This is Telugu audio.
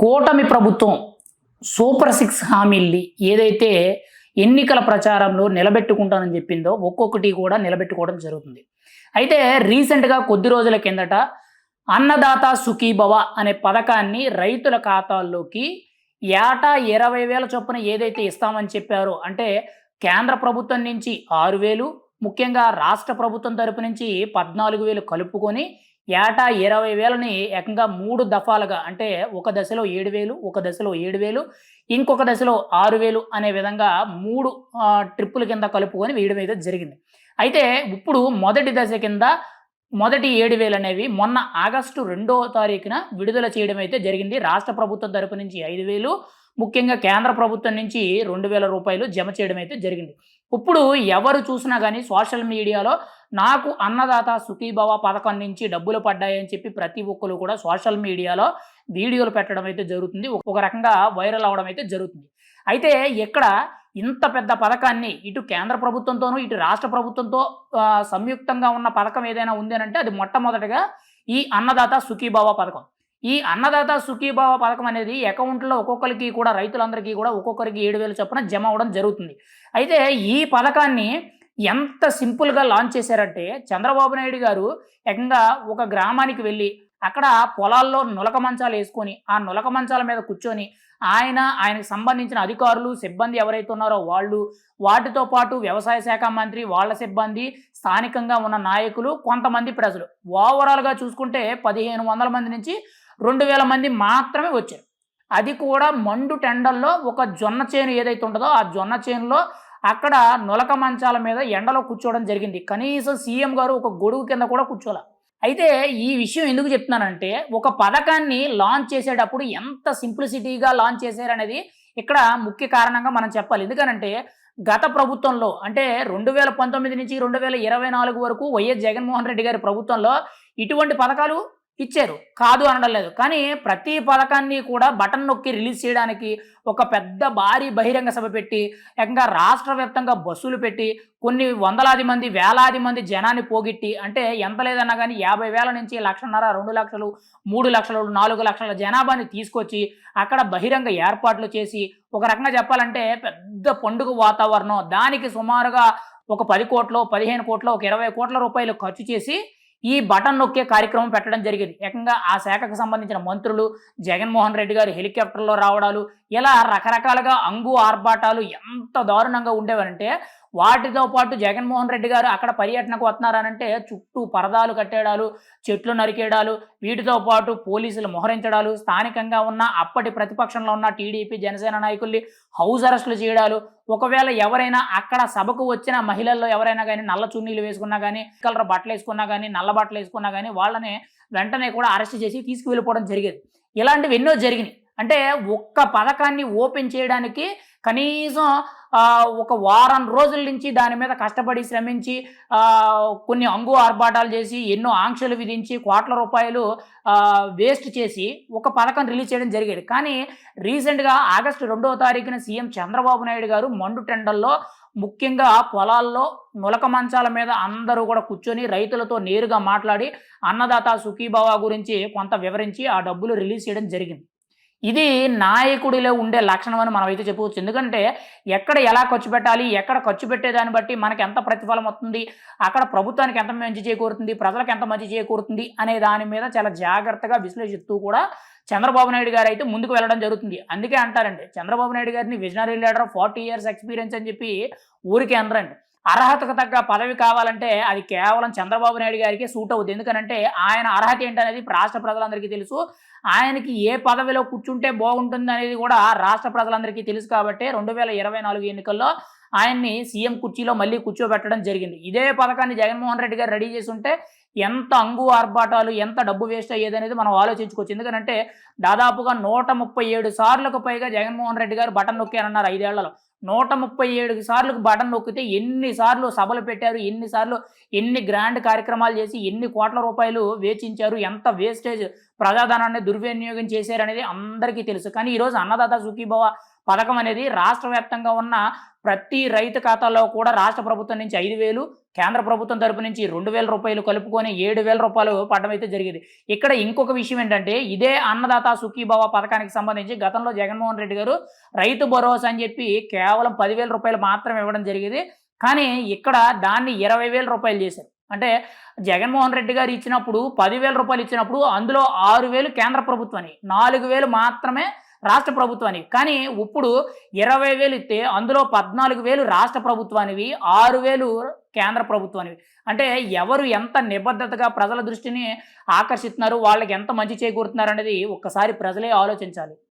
కూటమి ప్రభుత్వం సూపర్ సిక్స్ హామీల్ని ఏదైతే ఎన్నికల ప్రచారంలో నిలబెట్టుకుంటానని చెప్పిందో ఒక్కొక్కటి కూడా నిలబెట్టుకోవడం జరుగుతుంది. అయితే రీసెంట్గా కొద్ది రోజుల కిందట అన్నదాత సుఖీభవ అనే పథకాన్ని రైతుల ఖాతాల్లోకి ఏటా ఇరవై వేల చొప్పున ఏదైతే ఇస్తామని చెప్పారో అంటే కేంద్ర ప్రభుత్వం నుంచి ఆరు వేలు ముఖ్యంగా రాష్ట్ర ప్రభుత్వం తరపు నుంచి పద్నాలుగు వేలు కలుపుకొని ఏటా ఇరవై వేలని ఏకంగా మూడు దఫాలుగా అంటే ఒక దశలో ఏడు వేలు ఒక దశలో ఏడు వేలు ఇంకొక దశలో ఆరు వేలు అనే విధంగా మూడు ట్రిప్పుల కింద కలుపుకొని వేయడం అయితే జరిగింది. అయితే ఇప్పుడు మొదటి దశ కింద మొదటి ఏడు వేలు అనేవి మొన్న ఆగస్టు రెండో తారీఖున విడుదల చేయడం అయితే జరిగింది. రాష్ట్ర ప్రభుత్వం తరపు నుంచి ఐదు వేలు ముఖ్యంగా కేంద్ర ప్రభుత్వం నుంచి రెండు వేల రూపాయలు జమ చేయడం అయితే జరిగింది. ఇప్పుడు ఎవరు చూసినా కానీ సోషల్ మీడియాలో నాకు అన్నదాత సుఖీభవ పథకం నుంచి డబ్బులు పడ్డాయని చెప్పి ప్రతి ఒక్కరు కూడా సోషల్ మీడియాలో వీడియోలు పెట్టడం అయితే జరుగుతుంది. ఒక రకంగా వైరల్ అవడం అయితే జరుగుతుంది. అయితే ఇక్కడ ఇంత పెద్ద పథకాన్ని ఇటు కేంద్ర ప్రభుత్వంతోనూ ఇటు రాష్ట్ర ప్రభుత్వంతో సంయుక్తంగా ఉన్న పథకం ఏదైనా ఉంది అంటే అది మొట్టమొదటిగా ఈ అన్నదాత సుఖీభవ పథకం. ఈ అన్నదాత సుఖీభావ పథకం అనేది అకౌంట్లో ఒక్కొక్కరికి కూడా రైతులందరికీ కూడా ఒక్కొక్కరికి ఏడు వేలు చొప్పున జమ అవ్వడం జరుగుతుంది. అయితే ఈ పథకాన్ని ఎంత సింపుల్గా లాంచ్ చేశారంటే చంద్రబాబు నాయుడు గారు ఏకంగా ఒక గ్రామానికి వెళ్ళి అక్కడ పొలాల్లో నులక మంచాలు వేసుకొని ఆ నులక మంచాల మీద కూర్చొని ఆయన ఆయనకు సంబంధించిన అధికారులు సిబ్బంది ఎవరైతే ఉన్నారో వాళ్ళు వాటితో పాటు వ్యవసాయ శాఖ మంత్రి వాళ్ళ సిబ్బంది స్థానికంగా ఉన్న నాయకులు కొంతమంది ప్రజలు. ఓవరాల్గా చూసుకుంటే పదిహేను వందల మంది నుంచి రెండు వేల మంది మాత్రమే వచ్చారు. అది కూడా మండు టెండల్లో ఒక జొన్న చేను ఏదైతే ఉంటుందో ఆ జొన్న చేనులో అక్కడ నులక మంచాల మీద ఎండలో కూర్చోవడం జరిగింది. కనీసం సీఎం గారు ఒక గొడుగు కింద కూడా కూర్చోలే. అయితే ఈ విషయం ఎందుకు చెప్తున్నానంటే ఒక పథకాన్ని లాంచ్ చేసేటప్పుడు ఎంత సింప్లిసిటీగా లాంచ్ చేశారనేది ఇక్కడ ముఖ్య కారణంగా మనం చెప్పాలి. ఎందుకనంటే గత ప్రభుత్వంలో అంటే రెండు వేల పంతొమ్మిది నుంచి రెండు వేల ఇరవై నాలుగు వరకు వైఎస్ జగన్మోహన్ రెడ్డి గారి ప్రభుత్వంలో ఇటువంటి పథకాలు ఇచ్చారు. కాదు అనడం లేదు. కానీ ప్రతి పథకాన్ని కూడా బటన్ నొక్కి రిలీజ్ చేయడానికి ఒక పెద్ద భారీ బహిరంగ సభ పెట్టి ఏకంగా రాష్ట్ర వ్యాప్తంగా బస్సులు పెట్టి కొన్ని వందలాది మంది వేలాది మంది జనాన్ని పోగొట్టి అంటే ఎంత లేదన్నా కానీ యాభై వేల నుంచి లక్షన్నర రెండు లక్షలు మూడు లక్షలు నాలుగు లక్షల జనాభాని తీసుకొచ్చి అక్కడ బహిరంగ ఏర్పాట్లు చేసి ఒక రకంగా చెప్పాలంటే పెద్ద పండుగ వాతావరణం. దానికి సుమారుగా ఒక పది కోట్లు పదిహేను కోట్లు ఒక ఇరవై కోట్ల రూపాయలు ఖర్చు చేసి ఈ బటన్ నొక్కే కార్యక్రమం పెట్టడం జరిగింది. ఏకంగా ఆ శాఖకు సంబంధించిన మంత్రులు జగన్మోహన్ రెడ్డి గారు హెలికాప్టర్లో రావడాలు ఇలా రకరకాలుగా అంగు ఆర్భాటాలు ఎంత దారుణంగా ఉండేవనంటే వాటితో పాటు జగన్మోహన్ రెడ్డి గారు అక్కడ పర్యటనకు వస్తున్నారనంటే చుట్టూ పరదాలు కట్టేయడాలు చెట్లు నరికేయడాలు వీటితో పాటు పోలీసులు మోహరించడాలు స్థానికంగా ఉన్న అప్పటి ప్రతిపక్షంలో ఉన్న టీడీపీ జనసేన నాయకుల్ని హౌస్ అరెస్టులు చేయడాలు. ఒకవేళ ఎవరైనా అక్కడ సభకు వచ్చిన మహిళల్లో ఎవరైనా కానీ నల్ల చున్నీలు వేసుకున్నా కానీ కలర్ బట్టలు వేసుకున్నా కానీ నల్ల బట్టలు వేసుకున్నా కానీ వాళ్ళని వెంటనే కూడా అరెస్ట్ చేసి తీసుకువెళ్ళిపోవడం జరిగేది. ఇలాంటివి ఎన్నో జరిగినాయి. అంటే ఒక్క పథకాన్ని ఓపెన్ చేయడానికి కనీసం ఒక వారం రోజుల నుంచి దాని మీద కష్టపడి శ్రమించి కొన్ని అంగు ఆర్భాటాలు చేసి ఎన్నో ఆంక్షలు విధించి కోట్ల రూపాయలు వేస్ట్ చేసి ఒక పథకం రిలీజ్ చేయడం జరిగేది. కానీ రీసెంట్గా ఆగస్టు రెండవ తారీఖున సీఎం చంద్రబాబు నాయుడు గారు మండు టెండల్లో ముఖ్యంగా పొలాల్లో నులక మంచాల మీద అందరూ కూడా కూర్చొని రైతులతో నేరుగా మాట్లాడి అన్నదాత సుఖీభావ గురించి కొంత వివరించి ఆ డబ్బులు రిలీజ్ చేయడం జరిగింది. ఇది నాయకుడిలో ఉండే లక్షణం అని మనం అయితే చెప్పవచ్చు. ఎందుకంటే ఎక్కడ ఎలా ఖర్చు పెట్టాలి ఎక్కడ ఖర్చు పెట్టేదాన్ని బట్టి మనకి ఎంత ప్రతిఫలం వస్తుంది అక్కడ ప్రభుత్వానికి ఎంత మంచి చేకూరుతుంది ప్రజలకు ఎంత మంచి చేకూరుతుంది అనే దాని మీద చాలా జాగ్రత్తగా విశ్లేషిస్తూ కూడా చంద్రబాబు నాయుడు గారు అయితే ముందుకు వెళ్ళడం జరుగుతుంది. అందుకే అంటారండి చంద్రబాబు నాయుడు గారిని visionary leader forty years experience అని చెప్పి ఊరికే అనరండి. అర్హతకు తగ్గ పదవి కావాలంటే అది కేవలం చంద్రబాబు నాయుడు గారికి సూట్ అవుతుంది ఎందుకంటే ఆయన అర్హత ఏంటనేది రాష్ట్ర ప్రజలందరికీ తెలుసు. ఆయనకి ఏ పదవిలో కూర్చుంటే బాగుంటుంది అనేది కూడా రాష్ట్ర ప్రజలందరికీ తెలుసు కాబట్టి రెండు వేల ఇరవై నాలుగు ఎన్నికల్లో ఆయన్ని సీఎం కుర్చీలో మళ్ళీ కూర్చోబెట్టడం జరిగింది. ఇదే పథకాన్ని జగన్మోహన్ రెడ్డి గారు రెడీ చేసి ఉంటే ఎంత అంగు ఆర్భాటాలు ఎంత డబ్బు వేస్ట్ అయ్యేది అనేది మనం ఆలోచించుకోవచ్చు. ఎందుకంటే దాదాపుగా నూట ముప్పై ఏడు సార్లకు పైగా జగన్మోహన్ రెడ్డి గారు బటన్ నొక్కారన్నారు ఐదేళ్ళలో. నూట ముప్పై ఏడు సార్లకు బటన్ నొక్కితే ఎన్నిసార్లు సభలు పెట్టారు ఎన్నిసార్లు ఎన్ని గ్రాండ్ కార్యక్రమాలు చేసి ఎన్ని కోట్ల రూపాయలు వేచించారు ఎంత వేస్టేజ్ ప్రజాధనాన్ని దుర్వినియోగం చేశారనేది అందరికీ తెలుసు. కానీ ఈరోజు అన్నదాత సుఖీభవ పథకం అనేది రాష్ట్ర వ్యాప్తంగా ఉన్న ప్రతి రైతు ఖాతాలో కూడా రాష్ట్ర ప్రభుత్వం నుంచి ఐదు వేలు కేంద్ర ప్రభుత్వం తరపు నుంచి రెండు వేల రూపాయలు కలుపుకొని ఏడు వేల రూపాయలు పడడం అయితే జరిగేది. ఇక్కడ ఇంకొక విషయం ఏంటంటే ఇదే అన్నదాత సుఖీభావ పథకానికి సంబంధించి గతంలో జగన్మోహన్ రెడ్డి గారు రైతు భరోసా అని చెప్పి కేవలం పదివేల రూపాయలు మాత్రమే ఇవ్వడం జరిగేది. కానీ ఇక్కడ దాన్ని ఇరవై వేల రూపాయలు చేశారు. అంటే జగన్మోహన్ రెడ్డి గారు ఇచ్చినప్పుడు పదివేల రూపాయలు ఇచ్చినప్పుడు అందులో ఆరు వేలు కేంద్ర ప్రభుత్వాన్ని నాలుగు వేలు మాత్రమే రాష్ట్ర ప్రభుత్వానికి కానీ ఇప్పుడు ఇరవై వేలు ఇస్తే అందులో పద్నాలుగు వేలు రాష్ట్ర ప్రభుత్వానివి ఆరు వేలు కేంద్ర ప్రభుత్వానివి. అంటే ఎవరు ఎంత నిబద్ధతగా ప్రజల దృష్టిని ఆకర్షిస్తున్నారు వాళ్ళకి ఎంత మంచి చేకూరుతున్నారు అనేది ఒక్కసారి ప్రజలే ఆలోచించాలి.